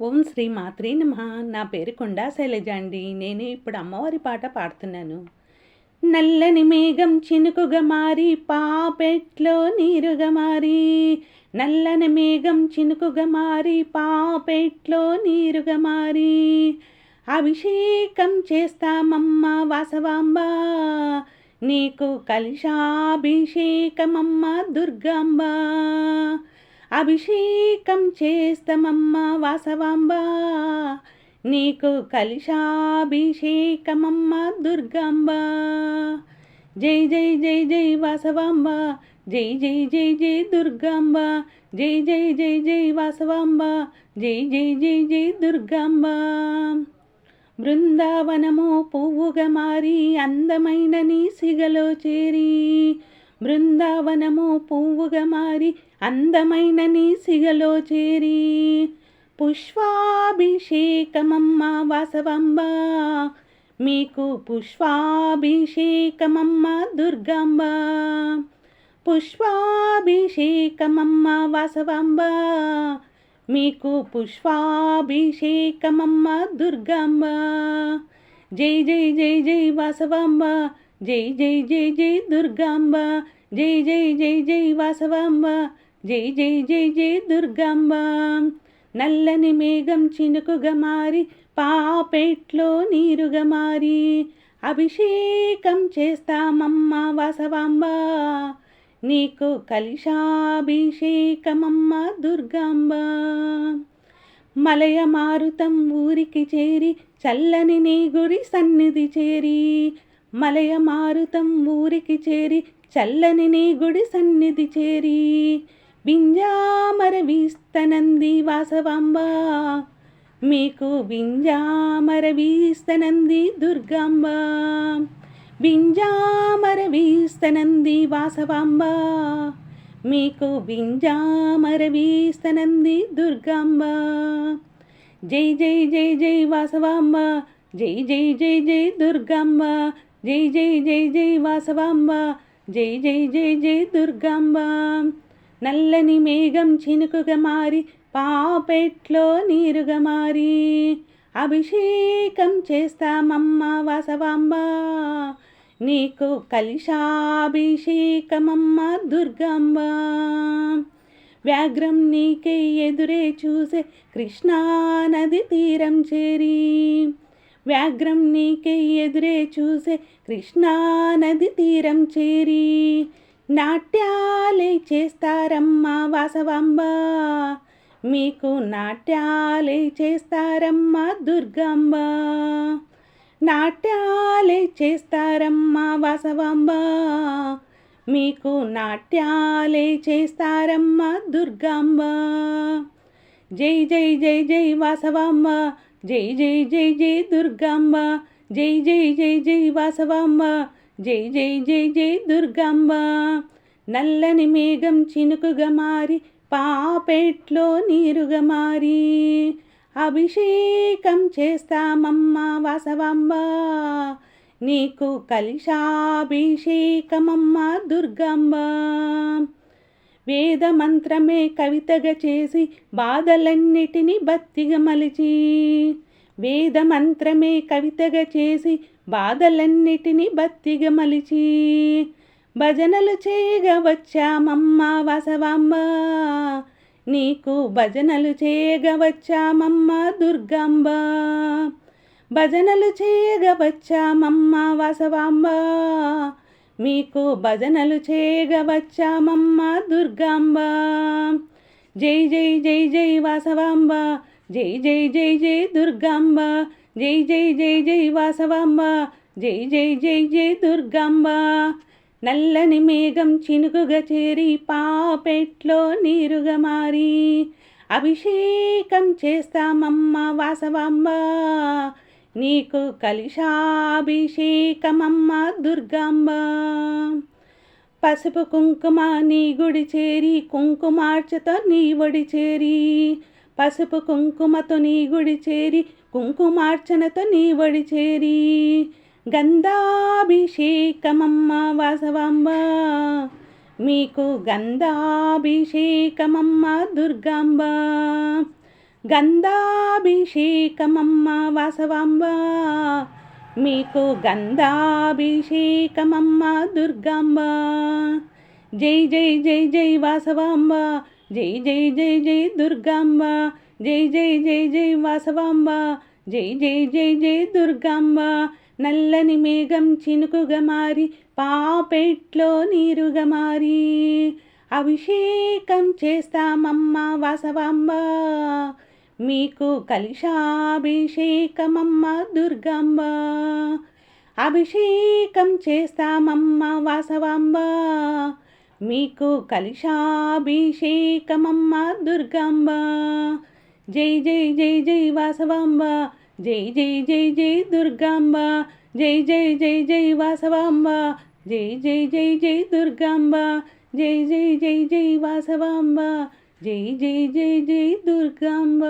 ఓం శ్రీ మాత్రే నమ. నా పేరు కొండా శైలజ అండి. నేను ఇప్పుడు అమ్మవారి పాట పాడుతున్నాను. నల్లని మేఘం చినుకుగా మారి పాపెట్లో నీరుగా మారి. నల్లని మేఘం చినుకుగా మారి పాపెట్లో నీరుగా మారి. అభిషేకం చేస్తామమ్మ వాసవాంబ. నీకు కలిశాభిషేకమమ్మ దుర్గాంబ. అభిషేకం చేస్తామమ్మ వాసవాంబ. నీకు కలిశాభిషేకమమ్మ దుర్గాంబ. జై జై జై జై వాసవాంబ. జై జై జై జై దుర్గాంబ. జై జై జై జై వాసవాంబ. జై జై జై జై దుర్గాంబ. బృందావనము పువ్వుగా మారి అందమైన నీ సిగలో చేరి బృందావనము పువ్వుగా మారి అందమైన నీ సిగలో చేరి. పుష్పాభిషేకమమ్మ వాసవంబ మీకు పుష్పాభిషేకమమ్మ దుర్గాంబ పుష్పాభిషేకమమ్మ వాసవంబ మీకు పుష్పాభిషేకమమ్మ దుర్గాంబ జై జై జై జై వాసవాంబ జై జై జై జై దుర్గాంబ జై జై జై జై వాసవాంబ జై జై జై జై దుర్గాంబ నల్లని మేఘం చినుకుగా మారి పాపెట్లో నీరుగా మారి అభిషేకం చేస్తామమ్మ వాసవాంబ నీకు కలిశాభిషేకమమ్మ దుర్గాంబ మలయ మారుతం ఊరికి చేరి చల్లని నీ గుడి సన్నిధి చేరి మలయ మారుతం ఊరికి చేరి చల్లని నీ గుడి సన్నిధి చేరి బింజామర వీస్తనంది వాసవాంబ. మీకు బింజామర వీస్తనంది దుర్గాంబ. బింజామర వీస్తనంది వాసవాంబ. మీకు బింజామర వీస్తనంది దుర్గాంబ. జై జై జై జై వాసవాంబ. జై జై జై జై దుర్గాంబ. జై జై జై జై వాసవాంబ. జై జై జై జై దుర్గాంబ నల్లని మేఘం చినుకుగా మారి పాపెట్లో నీరుగా మారి అభిషేకం చేస్తామమ్మ వాసవాంబ. నీకు కలిశాభిషేకమమ్మ దుర్గాంబ వ్యాఘ్రం నీకే ఎదురే చూసే కృష్ణానది తీరం చేరి వ్యాఘ్రం నీకే ఎదురే చూసే కృష్ణానది తీరం చేరి నాట్యాలే చేస్తారమ్మా వాసవాంబ. మీకు నాట్యాలే చేస్తారమ్మా దుర్గాంబ. నాట్యాలే చేస్తారమ్మా వాసవాంబ. మీకు నాట్యాలే చేస్తారమ్మా దుర్గాంబ. జై జై జై జై వాసవమ్మ జై జై జై జై దుర్గమ్మ జై జై జై జై వాసవమ్మ జై జై జై జై దుర్గమ్మ నల్లని మేఘం చినుకుగా మారి పాపెట్లో నీరుగా మారి అభిషేకం చేస్తామమ్మ వాసవమ్మ నీకు కలిశాభిషేకమమ్మ దుర్గమ్మ వేద మంత్రమే కవితగా చేసి బాధలన్నిటినీ బత్తిగా మలిచి. వేద మంత్రమే కవితగా చేసి బాధలన్నిటినీ బత్తిగా మలిచి. భజనలు చేయగా వచ్చామమ్మ వాసవాంబ. నీకు భజనలు చేయగా వచ్చామమ్మ దుర్గాంబ. భజనలు చేయగా వచ్చామమ్మ వాసవాంబ. మీకు భజనలు చేయగవచ్చామమ్మ దుర్గాంబ. జై జై జై జై వాసవాంబ. జై జై జై జై దుర్గాంబ. జై జై జై జై వాసవాంబ. జై జై జై జై దుర్గాంబ. నల్లని మేఘం చినుకుగా చేరి పాపెట్లో నీరుగా మారి. అభిషేకం చేస్తామమ్మ వాసవాంబ. నీకు కలిశాభిషేకమమ్మ దుర్గాంబ. పసుపు కుంకుమ నీ గుడి చేరి కుంకుమార్చతో నీ ఒడి చేరి. పసుపు కుంకుమతో నీ గుడి చేరి కుంకుమార్చనతో నీ ఒడి చేరి. గంధాభిషేకమమ్మ వాసవాంబ. మీకు గంధాభిషేకమమ్మ దుర్గాంబ. గంధాభిషేకమమ్మ వాసవాంబ. మీకు గంధాభిషేకమమ్మ దుర్గాంబ. జై జై జై జై వాసవాంబ. జై జై జై జై దుర్గాంబ. జై జై జై జై వాసవాంబ. జై జై జై జై దుర్గాంబ. నల్లని మేఘం చినుకుగా మారి పాపెట్లో నీరుగా మారి. అభిషేకం చేస్తామమ్మ వాసవాంబ. మీకు కలిశాభిషేకమమ్మ దుర్గమ్మ అభిషేకం చేస్తామమ్మ వాసవాంబ మీకు కలిశాభిషేకమమ్మ దుర్గాంబ జై జై జై జై వాసవాంబ జై జై జై జై దుర్గాంబ జై జై జై జై వాసవాంబ జై జై జై జై దుర్గాంబ జై జై జై జై వాసవాంబ జై జై జై జై దుర్గాంబ